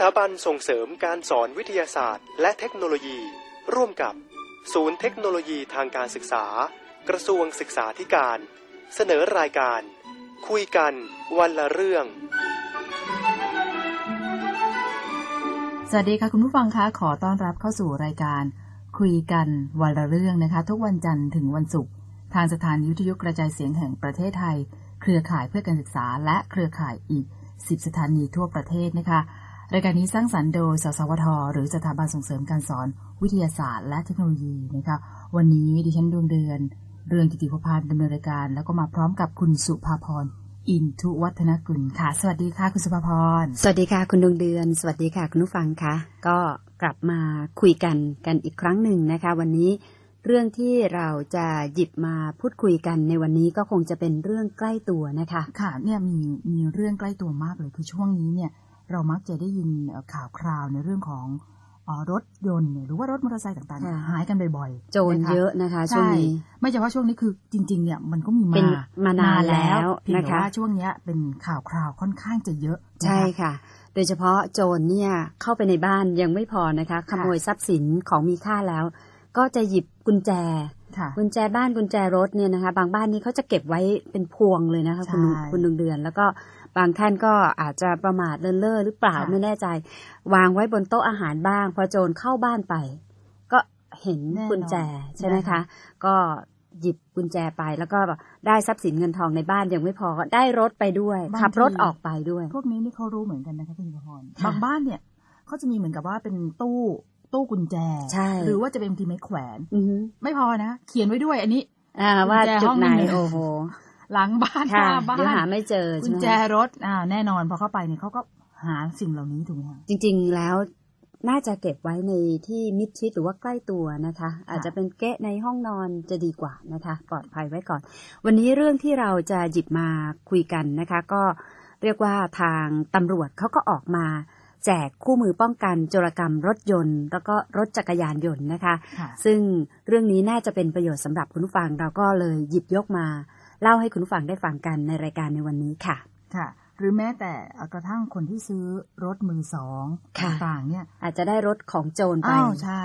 ถาบันส่งเสริมการสอนวิทยาศาสตร์ และเทคโนโลยี ร่วมกับ ศูนย์เทคโนโลยีทางการศึกษา กระทรวงศึกษาธิการ เสนอรายการ คุยกันวันละเรื่อง สวัสดีค่ะคุณผู้ฟังคะขอต้อนรับเข้าสู่รายการ คุยกันวันละเรื่องนะคะ ทุกวันจันทร์ถึงวันศุกร์ทางสถานีวิทยุกระจายเสียงแห่งประเทศไทย เครือข่ายเพื่อการศึกษาและเครือข่ายอีก 10 สถานีทั่วประเทศนะคะ รายการนี้สร้างสรรค์โดย สสวท หรือสถาบันส่งเสริมการสอนวิทยาศาสตร์ และเทคโนโลยีนะคะ วันนี้ดิฉันดวงเดือน เรืองกิติพพานดำเนินรายการ แล้วก็มาพร้อมกับคุณสุภาพร อินทุวัฒนกุลค่ะ สวัสดีค่ะคุณสุภาพร สวัสดีค่ะคุณดวงเดือน สวัสดีค่ะคุณผู้ฟังคะ ก็กลับมาคุยกันกันอีกครั้งหนึ่งนะคะ วันนี้เรื่องที่เราจะหยิบมาพูดคุยกันในวันนี้ก็คงจะเป็นเรื่องใกล้ตัวนะคะ ค่ะเนี่ยมีมีเรื่องใกล้ตัวมากเลยคือช่วงนี้เนี่ย เรามักจะได้ยินเอ่อข่าวคราวในเรื่องของเอ่อรถยนต์เนี่ยหรือว่ารถมอเตอร์ไซค์ต่างค่ะๆหายกันบ่อยๆ โจรนคเยอะนะคะช่วงใช่นี้ไม่เฉพาะช่วงนี้คือจริง ๆ เนี่ยมันก็มีเป็นมามานานแล้วเพียงแต่นะคะว่าช่วงเนี้ยเป็นข่าวคราวค่อนข้างจะเยอะนะคะใช่ค่ะ โดยเฉพาะโจรเนี่ยเข้าไปในบ้านยังไม่พอนะคะขโมยทรัพย์สินของมีค่าแล้ว ก็จะหยิบกุญแจค่ะกุญแจบ้านกุญแจรถเนี่ยนะคะ บางบ้านนี่เขาจะเก็บไว้เป็นพวงเลยนะคะคุณใช่คุณดวงเดือน แล้วก็ บางท่านก็อาจจะประมาทเลินเล่อหรือเปล่าค่ะไม่แน่ใจ วางไว้บนโต๊ะอาหารบ้าง พอโจรเข้าบ้านไป ก็เห็นแน่นอนกุญแจใช่ไหมนะคะคะ ก็หยิบกุญแจไปแล้วก็ได้ทรัพย์สินเงินทองในบ้านยังไม่พอก็ได้รถไปด้วยบางขับรถทีออกไปด้วย พวกนี้นี่เขารู้เหมือนกันนะคะคุณสุภพรค่ะบางบ้านเนี่ยเขาจะมีเหมือนกับว่าเป็นตู้ตู้กุญแจใช่หรือว่าจะเป็นบางทีไม้แขวนอือฮึไม่พอนะ เขียนไว้ด้วยอันนี้อ่าว่ากุญแจจุห้ดองไหนหนึ่งโอ้โห หลังบ้านหค่ะน้าบ้าเดี๋ยวนหาไม่เจอกุใช่ญไหมแจคะรถอ่าแน่นอนพอเข้าไปเนี่ยเขาก็หาสิ่งเหล่านี้ถูกไหมคะจริง ๆ แล้วน่าจะเก็บไว้ในที่มิดชิดหรือว่าใกล้ตัวนะคะ อาจจะเป็นเก๊ะในห้องนอนจะดีกว่านะคะปลอดภัยไว้ก่อน วันนี้เรื่องที่เราจะหยิบมาคุยกันนะคะ ก็เรียกว่าทางตำรวจเขาก็ออกมาแจกคู่มือป้องกันโจรกรรมรถยนต์ แล้วก็รถจักรยานยนต์นะคะค่ะซึ่งเรื่องนี้น่าจะเป็นประโยชน์สำหรับคุณผู้ฟังเราก็เลยหยิบยกมา เล่าให้คุณผู้ฟังได้ฟังกันในรายการในวันนี้ค่ะ ค่ะ หรือแม้แต่กระทั่งคนที่ซื้อรถมือสองค่ะต่างๆเนี่ย อาจจะได้รถของโจรไปอ้าวใช่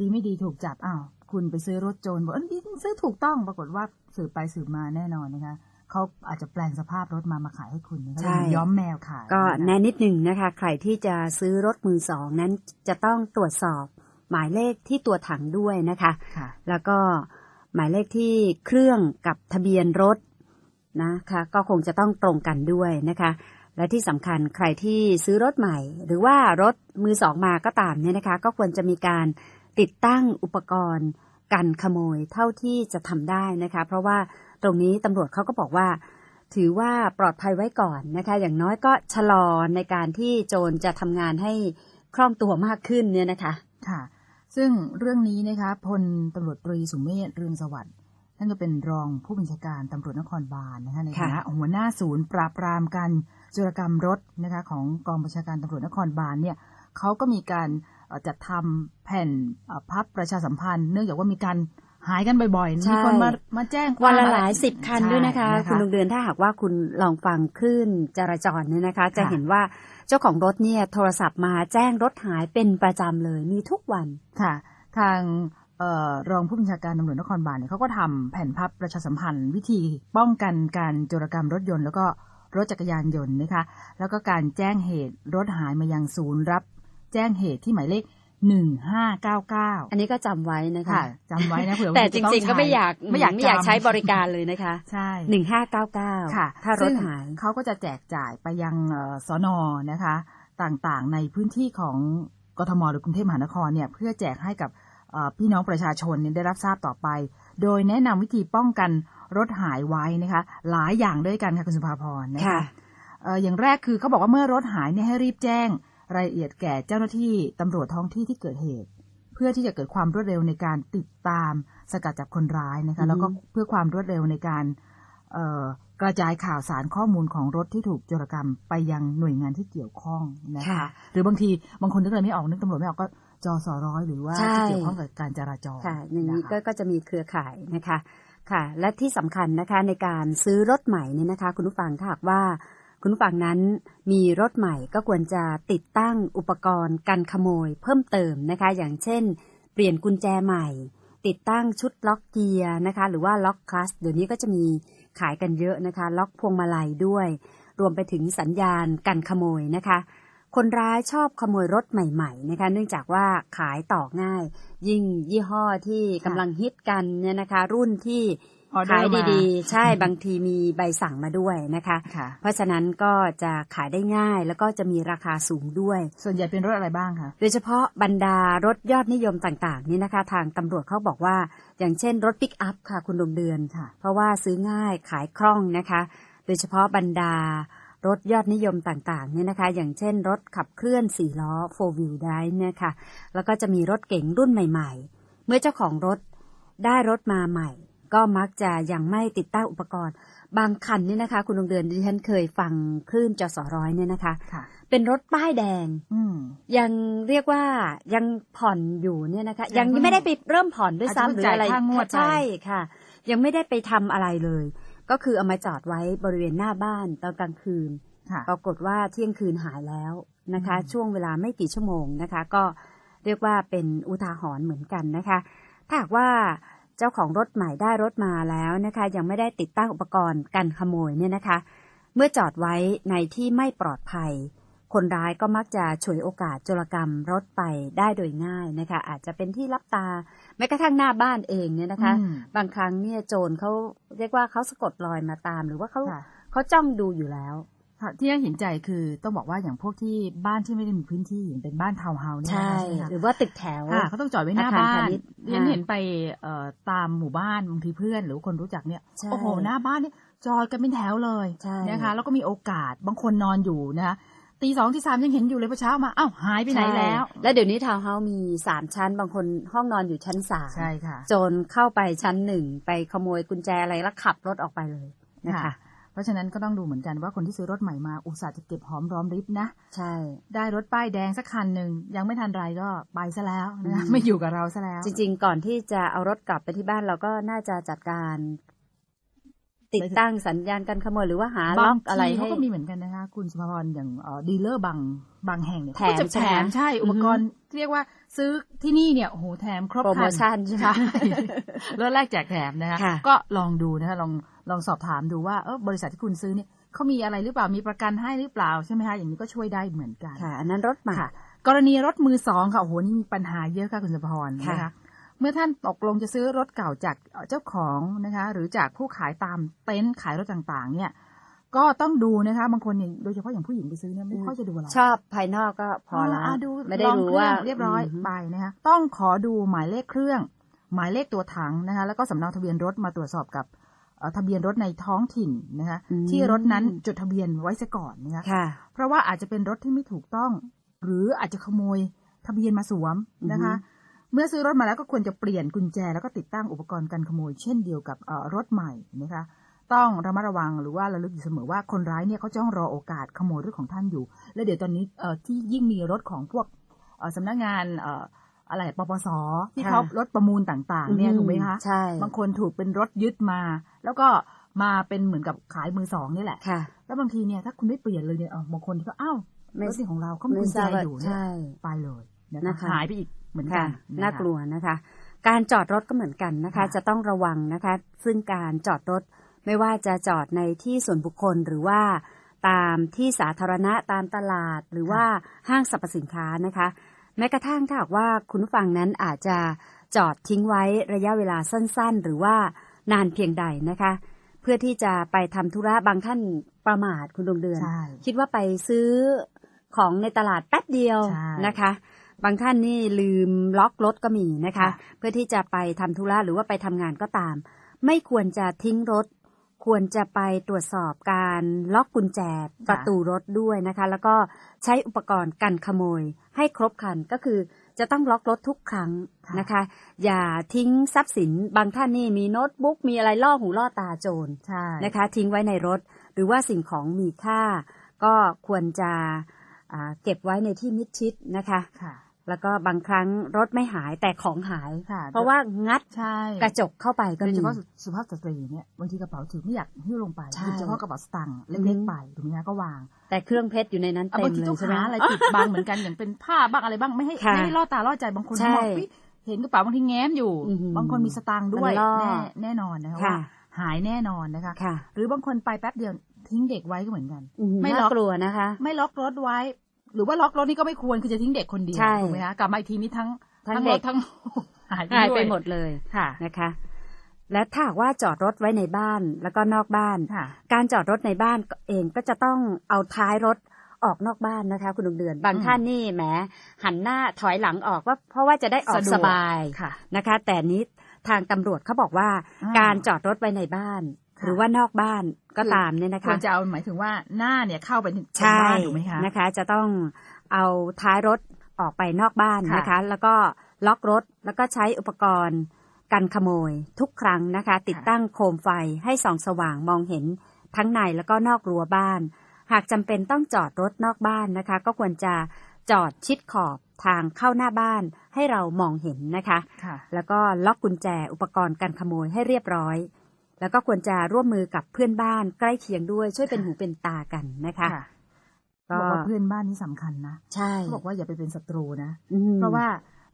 ดีไม่ดีถูกจับอ้าวคุณไปซื้อรถโจรบอกเออนี่ซื้อถูกต้องปรากฏว่าสืบไปสืบมาแน่นอนนะคะเขาอาจจะแปลงสภาพรถมามาขายให้คุณนะคะใช่ย้อมแมวขายก็นะคะแนะนิดหนึ่งนะคะ ใครที่จะซื้อรถมือสองนั้นจะต้องตรวจสอบหมายเลขที่ตัวถังด้วยนะคะค่ะแล้วก็ หมายเลขที่เครื่องกับทะเบียนรถนะคะก็คงจะต้องตรงกันด้วยนะคะ และที่สำคัญใครที่ซื้อรถใหม่ หรือว่ารถมือสองมาก็ตามเนี่ยนะคะ ก็ควรจะมีการติดตั้งอุปกรณ์กันขโมยเท่าที่จะทำได้นะคะ เพราะว่าตรงนี้ตำรวจเขาก็บอกว่า ถือว่าปลอดภัยไว้ก่อนนะคะ อย่างน้อยก็ชะลอในการที่โจรจะทำงานให้คล่องตัวมากขึ้นเนี่ยนะคะค่ะ ซึ่งเรื่องนี้นะคะพลตำรวจตรีสุเมธเรืองสวัสดิ์ท่านก็เป็นรองผู้บัญชาการตำรวจนครบาลนะคะในฐานะหัวหน้าศูนย์ ปราบปรามการจุรกรรมรถนะคะของกองบัญชาการตำรวจนครบาลเนี่ยเขาก็มีการเอ่อจัดทำแผ่นเอ่อพับประชาสัมพันธ์ เนื่องจากว่ามีการ หายกันบ่อยๆใช่มีคนมามาแจ้งควมวันละอะไรหลายสิบคันใช่ด้วยนะคะ คุณดวงเดือนถ้าหากว่าคุณลองฟังคลื่นจราจรเนี่ยนะคะ จะเห็นว่าเจ้าของรถเนี่ยโทรศัพท์มาแจ้งรถหายเป็นประจำเลยมีทุกวันค่ะ ทางเอ่อรองผู้บัญชาการตำรวจนครบาลเนี่ยเขาก็ทำแผ่นพับประชาสัมพันธ์ วิธีป้องกันการโจรกรรมรถยนต์ แล้วก็รถจักรยานยนต์นะคะ แล้วก็การแจ้งเหตุรถหายมายังศูนย์รับ แจ้งเหตุที่หมายเลข หนึ่งห้าเก้าเก้าอันนี้ก็จำไว้นะคะค่ะจำไว้นะเผื่อว่าแต่จะจต้องริง ๆ ก็ไม่ใช้อยากไม่อยากไม่อยากจำใช้บริการเลยนะคะใช่หนึ่งห้าเก้าเก้าค่ะ ถ้ารถซึ่งหายเขาก็จะแจกจ่ายไปยังเอ่อสอนอนะคะ ต่างๆ ในพื้นที่ของกทมหรือกรุงเทพมหานครเนี่ยเพื่อแจกให้กับเอ่อพี่น้องประชาชนเนี่ยได้รับทราบต่อไป โดยแนะนำวิธีป้องกันรถหายไว้นะคะ หลายอย่างด้วยกันค่ะคุณสุภาพรนะคะค่ะเอ่ออย่างแรกคือเขาบอกว่าเมื่อรถหายเนี่ยให้รีบแจ้ง รายละเอียดแก่เจ้าหน้าที่ตำรวจท้องที่ที่เกิดเหตุ เพื่อที่จะเกิดความรวดเร็วในการติดตามสกัดจับคนร้ายนะคะอือฮึแล้วก็เพื่อความรวดเร็วในการเอ่อกระจายข่าวสารข้อมูลของรถที่ถูกโจรกรรมไปยังหน่วยงานที่เกี่ยวข้องนะคะค่ะหรือบางทีบางคนนึกอะไรไม่ออกนึกตำรวจไม่ออกก็จอสอร้อยหรือว่าใช่ที่เกี่ยวข้องกับการจราจรค่ะอย่างนี้ะคะก็ก็จะมีเครือข่ายนะคะค่ะ และที่สำคัญนะคะในการซื้อรถใหม่เนี่ยนะคะ คุณผู้ฟังถ้าหากว่า คุณผู้ฟังนั้นมีรถใหม่ก็ควรจะติดตั้งอุปกรณ์กันขโมยเพิ่มเติมนะคะ อย่างเช่น เปลี่ยนกุญแจใหม่ ติดตั้งชุดล็อกเกียร์นะคะ หรือว่าล็อกคลัสเดี๋ยวนี้ก็จะมีขายกันเยอะนะคะ ล็อกพวงมาลัยด้วย รวมไปถึงสัญญาณกันขโมยนะคะ คนร้ายชอบขโมยรถใหม่ๆนะคะ เนื่องจากว่าขายต่อง่าย ยิ่งยี่ห้อที่กำลังฮิตกันเนี่ยนะคะ รุ่นที่ ขายร์มาดีๆ ใช่บางทีมีใบสั่งมาด้วยนะคะค่ะเพราะฉะนั้นก็จะขายได้ง่ายแล้วก็จะมีราคาสูงด้วย ส่วนใหญ่เป็นรถอะไรบ้างคะโดยเฉพาะบรรดารถยอดนิยมต่างๆ นี่นะคะ ทางตำรวจเขาบอกว่า อย่างเช่นรถปิกอัพค่ะคุณดวงเดือนค่ะ เพราะว่าซื้อง่ายขายคล่องนะคะ โดยเฉพาะบรรดารถยอดนิยมต่างๆเนี่ยนะคะ อย่างเช่นรถขับเคลื่อนสี่ล้อ four wheel drive เนี่ยค่ะ แล้วก็จะมีรถเก๋งรุ่นใหม่ ๆ เมื่อเจ้าของรถได้รถมาใหม่ ก็มักจะยังไม่ติดตั้งอุปกรณ์ บางคันเนี่ยนะคะ คุณดวงเดือนดิฉันเคยฟังคลื่นจสร้อยเนี่ยนะคะค่ะเป็นรถป้ายแดงอืมยังเรียกว่ายังผ่อนอยู่เนี่ยนะคะ ยัยังงเพิ่งไม่ได้ไปเริ่มผ่อนด้วยอาจจะซ้ำเพิ่หงรืออะไรจ่ายค่างวดไปใช่ค่ะ ยังไม่ได้ไปทำอะไรเลย ก็คือเอามาจอดไว้บริเวณหน้าบ้านตอนกลางคืนค่ะปรากฏว่าเที่ยงคืนหายแล้วนะคะอืมช่วงเวลาไม่กี่ชั่วโมงนะคะ ก็เรียกว่าเป็นอุทาหรณ์เหมือนกันนะคะ ถ้าหากว่า เจ้าของรถใหม่ได้รถมาแล้วนะคะ ยังไม่ได้ติดตั้งอุปกรณ์กันขโมยเนี่ยนะคะ เมื่อจอดไว้ในที่ไม่ปลอดภัย คนร้ายก็มักจะฉวยโอกาสโจรกรรมรถไปได้โดยง่ายนะคะ อาจจะเป็นที่รับตาแม้กระทั่งหน้าบ้านเองเนี่ยนะคะอืมบางครั้งเนี่ยโจรเขาเรียกว่าเขาสะกดรอยมาตาม หรือว่าเขาค่ะเขาจ้องดูอยู่แล้วค่ะ ที่น่าเห็นใจคือต้องบอกว่าอย่างพวกที่บ้านที่ไม่ได้มีพื้นที่อย่างเป็นบ้านทาวน์เฮาส์เนี่ยใช่นะคะไหมคะหรือว่าตึกแถวค่ะเขาต้องจอดไว้หน้าอาคารบ้าพานณิชย์เรียนค่ะเห็นไปเอ่อตามหมู่บ้านบางทีเพื่อนหรือว่าคนรู้จักเนี่ยใช่โอ้โหหน้าบ้านนี่จอดกันเป็นแถวเลยใช่นะคะแล้วก็มีโอกาสบางคนนอนอยู่นะคะตีสองตีสามยังเห็นอยู่เลยพอเช้ามาอ้าวหายไปไหนแล้วใช่แล้วเดี๋ยวนี้ทาวน์เฮาส์มีสามชั้น บางคนห้องนอนอยู่ชั้นสามใช่ค่ะโจรเข้าไปชั้นหนึ่งไปขโมยกุญแจอะไรแล้วขับรถออกไปเลยนะคะเพ ราะฉะนั้นก็ต้องดูเหมือนกันว่าคนที่ซื้อรถใหม่มาอุตส่าห์จะเก็บหอมรอมริบนะ ใช่ ได้รถป้ายแดงสักคันหนึ่งยังไม่ทันไรก็ไปซะแล้วนะคะอืมไม่อยู่กับเราซะแล้ว จริง ๆ ก่อนที่จะเอารถกลับไปที่บ้านเราก็น่าจะจัดการติดตั้งสัญญาณการขโมยหรือว่าหาล็บาองกอะไรทีเขาให้ก็มีเหมือนกันนะคะ คุณสุภพรอย่างดีลเลอร์บางบางแห่งเนี่ยแถมเขาก็จะใช่แถไหมมใช่อุปกรณ์เรียกว่าซื้อที่นี่เนี่ยโอ้โหแถมครบโปรคโมรันชั่นใช่ไหมใช่รถแรกแจกแถมนะคะค่ะก็ลองดูนะคะลอง ลองสอบถามดูว่าเออบริษัทที่คุณซื้อเนี่ยเขามีอะไรหรือเปล่ามีประกันให้หรือเปล่าใช่ไหมคะอย่างนี้ก็ช่วยได้เหมือนกันค่ะอันนั้นรถใหม่ค่ะกรณีรถมือสองค่ะโอ้โหนี่มีปัญหาเยอะค่ะคุณสุภพรค่ะนะคะเมื่อท่านตกลงจะซื้อรถเก่าจากเจ้าของนะคะหรือจากผู้ขายตามเต็นท์ขายรถต่างๆ เนี่ย ก็ต้องดูนะคะ บางคนเนี่ยโดยเฉพาะอย่างผู้หญิงไปซื้อเนี่ยไม่ค่อยจะดูอะไรชอบภายนอกก็พอละาดูไม่ได้ลองรู้เคว่าองเรียบร้อยมไปนะคะต้องขอดูหมายเลขเครื่อง หมายเลขตัวถังนะคะแล้วก็สำเนาทะเบียนรถมาตรวจสอบกับเอ่อ ทะเบียนรถในท้องถิ่นนะคะอืมที่รถนั้นจดทะเบียนไว้ซะก่อนนะคะค่ะเพราะว่าอาจจะเป็นรถที่ไม่ถูกต้อง หรืออาจจะขโมยทะเบียนมาสวมนะคะ เมื่อซื้อรถมาแล้วก็ควรจะเปลี่ยนกุญแจแล้วก็ติดตั้งอุปกรณ์กันขโมย เช่นเดียวกับเอ่อรถใหม่นะคะต้องระมัดระวังหรือว่าระลึกอยู่เสมอว่าคนร้ายเนี่ยเขาจ้องรอโอกาสขโมยรถของท่านอยู่ และเดี๋ยวตอนนี้เอ่อที่ยิ่งมีรถของพวกเอ่อสำนักงานเอ่ออะไรปปสที่ค่ะเขารถประมูลต่างๆ เนี่ยถูกไหมคะใช่บางคนถูกเป็นรถยึดมา แล้วก็มาเป็นเหมือนกับขายมือสองนี่แหละค่ะ แล้วบางทีเนี่ยถ้าคุณไม่เปลี่ยนเลยเนี่ยเออบางคนที่ก็อ้าวไม่รถนี่ของเราเขามีกุญแจอยู่เนี่ยใช่ไปเลยนะนะคะคะหายไปอีกเหมือนกัค่ะนน่ากลัวนะคะ การจอดรถก็เหมือนกันนะคะค่ะจะต้องระวังนะคะ ซึ่งการจอดรถไม่ว่าจะจอดในที่ส่วนบุคคลหรือว่าตามที่สาธารณะตามตลาดหรือว่าห้างสรรพสินค้านะคะ แม้กระทั่งถ้าหากว่าคุณผู้ฟังนั้นอาจจะจอดทิ้งไว้ระยะเวลาสั้นๆ หรือว่านานเพียงใดนะคะ เพื่อที่จะไปทำธุระบางท่านประมาทคุณดวงเดือนใช่คิดว่าไปซื้อของในตลาดแป๊บเดียวใช่นะคะ บางท่านนี่ลืมล็อกรถก็มีนะคะค่ะเพื่อที่จะไปทำธุระหรือว่าไปทำงานก็ตาม ไม่ควรจะทิ้งรถ ควรจะไปตรวจสอบการล็อกกุญแจประตูรถด้วยนะคะ แล้วก็ใช้อุปกรณ์กันขโมยให้ครบครันก็คือจะต้องล็อกรถทุกครั้งค่ะนะคะ อย่าทิ้งทรัพย์สินบางท่านนี่มีโน้ตบุ๊กมีอะไรล่อหูล่อตาโจรใช่นะคะ ทิ้งไว้ในรถ หรือว่าสิ่งของมีค่า ก็ควรจะอ่าเก็บไว้ในที่มิดชิดนะคะค่ะ แล้วก็บางครั้งรถไม่หายแต่ของหาย ค่ะเพราะว่างัดใช่กระจกเข้าไปก็โดยมี เฉพาะสุภาพสตรีเนี่ยบางทีกระเป๋าถือไม่อยากหิ้วลงไปใช่ หยิบเฉพาะกระเป๋าสตางค์อืเล็กมๆไปถูกไหมคะก็วางแต่เครื่องเพชรอยู่ในนั้นเอาเต็บางมทีเลต้อยงใช่ไหม หาอะไรติดบังเหมือนกันอย่างเป็นผ้าบ้างอะไรบ้างไม่ให้ค่ะไม่ให้ล่อตาล่อใจบางคนใช่มองปิ๊เห็นกระเป๋าบางทีแง้มอยู่ อือหือบางคนมีสตางค์ด้วยมันล่อแน่แน่นอนนะคะค่ะ ว่าหายแน่นอนนะคะ ค่ะหรือบางคนไปแป๊บเดียวทิ้งเด็กไว้ก็เหมือนกัน อืไม่น่าล็อกกลัวนะคะ ไม่ล็อกรถไว้ หรือว่าล็อกรถนี่ก็ไม่ควรคือจะทิ้งเด็กคนเดียวใช่ถูกไหมคะกลับมาอีกทีนี้ทั้งทั้งรเด็ถกทั้งหายหายด้ไปวยหมดเลยค่ะนะคะ และถ้าหากว่าจอดรถไว้ในบ้านแล้วก็นอกบ้านค่ะการจอดรถในบ้านเองก็จะต้องเอาท้ายรถออกนอกบ้านนะคะ คุณดวงเดือน บางอืมท่านนี่แหมหันหน้าถอยหลังออกว่าเพราะว่าจะได้ออกสะดวกสบายค่ะนะคะ แต่นี้ทางตำรวจเขาบอกว่าอ่าการจอดรถไว้ในบ้านค่ะ หรือว่านอกบ้านก็ตามเนี่ยนะควคะรจะเอาหมายถึงว่าหน้าเนี่ยเข้าไปในใช่บ้านถูกไหมคะนะคะ จะต้องเอาท้ายรถออกไปนอกบ้านค่ะนะคะ แล้วก็ล็อกรถแล้วก็ใช้อุปกรณ์กันขโมยทุกครั้งนะคะ ติดตั้งโคมไฟให้ส่องสว่างมองเห็นทั้งในแล้วก็นอกรั้วบ้าน หากจำเป็นต้องจอดรถนอกบ้านนะคะ ก็ควรจะจอดชิดขอบทางเข้าหน้าบ้านให้เรามองเห็นนะคะค่ะแล้วก็ล็อกกุญแจอุปกรณ์กันขโมยให้เรียบร้อย แล้วก็ควรจะร่วมมือกับเพื่อนบ้านใกล้เคียงด้วยช่วยเป็นหูเป็นตากันนะคะค่ะก็บอกว่าเพื่อนบ้านนี่สำคัญนะใช่เขาบอกว่าอย่าไปเป็นศัตรูนะอืมเพราะว่า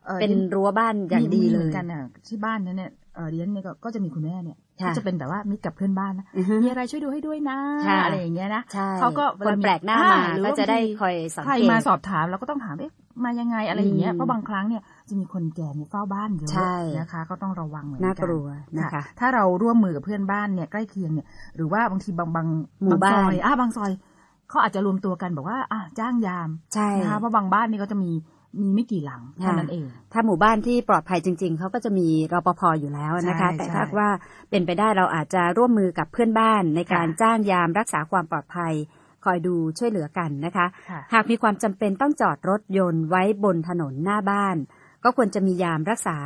อ่อเป็นดิรั้วบ้านอย่างดีมีเลหมือยนกันน่ะที่บ้านนั้นเนี่ยเออเดียนเนี่ยก็ก็จะมีคุณแม่เนี่ยค่ะก็จะเป็นแบบว่ามิตรกับเพื่อนบ้านนะอือฮึมีอะไรช่วยดูให้ด้วยนะค่ะอะไรอย่างเงี้ยนะใช่เขาก็คนมีแปลกหน้าอ่มาหรือก็ว่าจะได้บางทีคอยสังใครเกตมาสอบถามเราก็ต้องถามเอ๊ะ มายังไงอะไรอย่างเงี้ยอืมเพราะบางครั้งเนี่ยจะมีคนแก่เนี่ยเฝ้าบ้านเยอะใช่นะคะ ก็ต้องระวังเหมือนกัน่ากลัวนะคะค่ะถ้าเราร่วมมือกับเพื่อนบ้านเนี่ยใกล้เคียงเนี่ยหรือว่าบางทีบางบางหมู่บางซอยบ้านอะบางซอยเขาอาจจะรวมตัวกันบอกว่าอะจ้างยามใช่นะคะเพราะบางบ้านนี่ก็จะมีมีไม่กี่หลังเท่านั้นเอง ถ้าหมู่บ้านที่ปลอดภัยจริง ๆ เขาก็จะมีรปภอยู่แล้วนะคะใช่แต่ใช่ถ้าว่าเป็นไปได้เราอาจจะร่วมมือกับเพื่อนบ้านในการค่ะจ้างยามรักษาความปลอดภัย คอยดูช่วยเหลือกันนะคะค่ะหากมีความจำเป็นต้องจอดรถยนต์ไว้บนถนนหน้าบ้าน ก็ควรจะมียามรักษา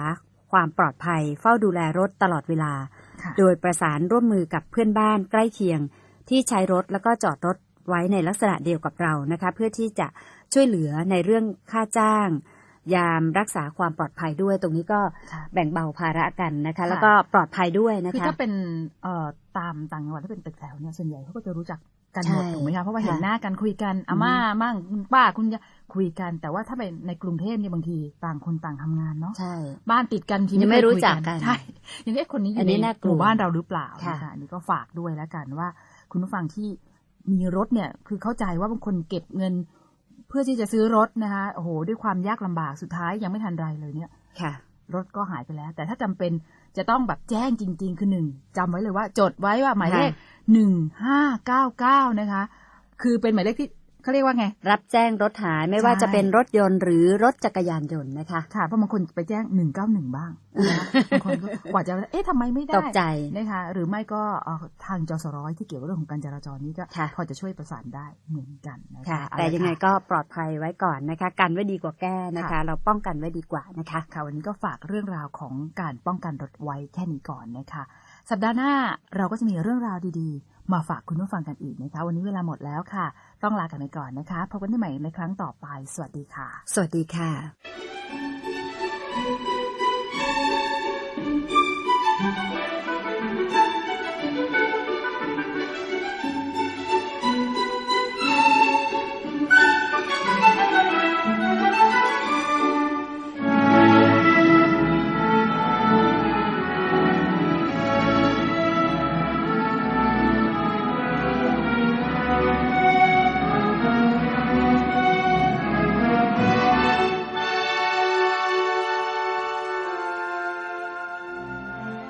ความปลอดภัย เฝ้าดูแลรถตลอดเวลาค่ะโดยประสานร่วมมือกับเพื่อนบ้านใกล้เคียง ที่ใช้รถแล้วก็จอดรถไว้ในลักษณะเดียวกับเรานะคะ เพื่อที่จะช่วยเหลือในเรื่องค่าจ้าง ยามรักษาความปลอดภัยด้วย ตรงนี้ก็ค่ะแบ่งเบาภาระกันนะคะค่ะแล้วก็ปลอดภัยด้วยนะคือคะถ้าเป็นเอ่อตามต่างจังหวัดที่เป็นตึกแถวเนี่ยส่วนใหญ่เขาก็จะรู้จัก กันหมดใช่ถูกไหมคะเพราะว่าเห็นค่ะหน้ากันคุยกันอาอืมม่ามั่งคุณป้าคุณยายคุยกันแต่ว่าถ้าเป็นในกรุงเทพเนี่ยบางทีต่างคนต่างทำงานเนาะใช่บ้านติดกันทียังไม่เครู้คุยจักกันใช่ยังไอ้คนนี้ออัยู่นนี้ในน่ากลัวหมู่บ้านเราหรือเปล่าค่ะนะคะอันนี้ก็ฝากด้วยแล้วกันว่า คุณผู้ฟังที่มีรถเนี่ยคือเข้าใจว่าบางคนเก็บเงิน เพื่อที่จะซื้อรถนะคะโอ้โหด้วยความยากลำบากสุดท้ายยังไม่ทันไรเลยเนี่ยค่ะ รถก็หายไปแล้ว แต่ถ้าจำเป็น จะต้องแบบแจ้งจริง ๆ คือหนึ่งจำไว้เลยว่าจดไว้ว่าหมายเลขค่ะหนึ่งห้าเก้าเก้านะคะ คือเป็นหมายเลขที่ เขาเรียกว่าไง รับแจ้งรถหายไม่ว่าใช่จะเป็นรถยนต์หรือรถจักรยานยนต์นะคะ ค่ะเพราะบางคนไปแจ้งหนึ่งเก้าหนึ่งบ้างนะคะบางคนก็กว่าจะเอ๊ะทำไมไม่ได้ตกใจค่ะพอจะช่วยประสานได้เหมือนกันนะคะค่ะเอาแต่ละยังไงค่ะก็ปลอดภัยไว้ก่อนนะคะ กันไว้ดีกว่าแก้นะคะค่ะเราป้องกันไว้ดีกว่านะคะค่ะวันนี้ก็ฝากเรื่องราวของการป้องกันรถไว้แค่นี้ก่อนนะคะ สัปดาห์หน้าเราก็จะมีเรื่องราวดีๆ มาฝากคุณผู้ฟังกันอีกนะคะ วันนี้เวลาหมดแล้วค่ะ ต้องลากันไปก่อนนะคะพบกันใหม่ในครั้งต่อไป สวัสดีค่ะ สวัสดีค่ะ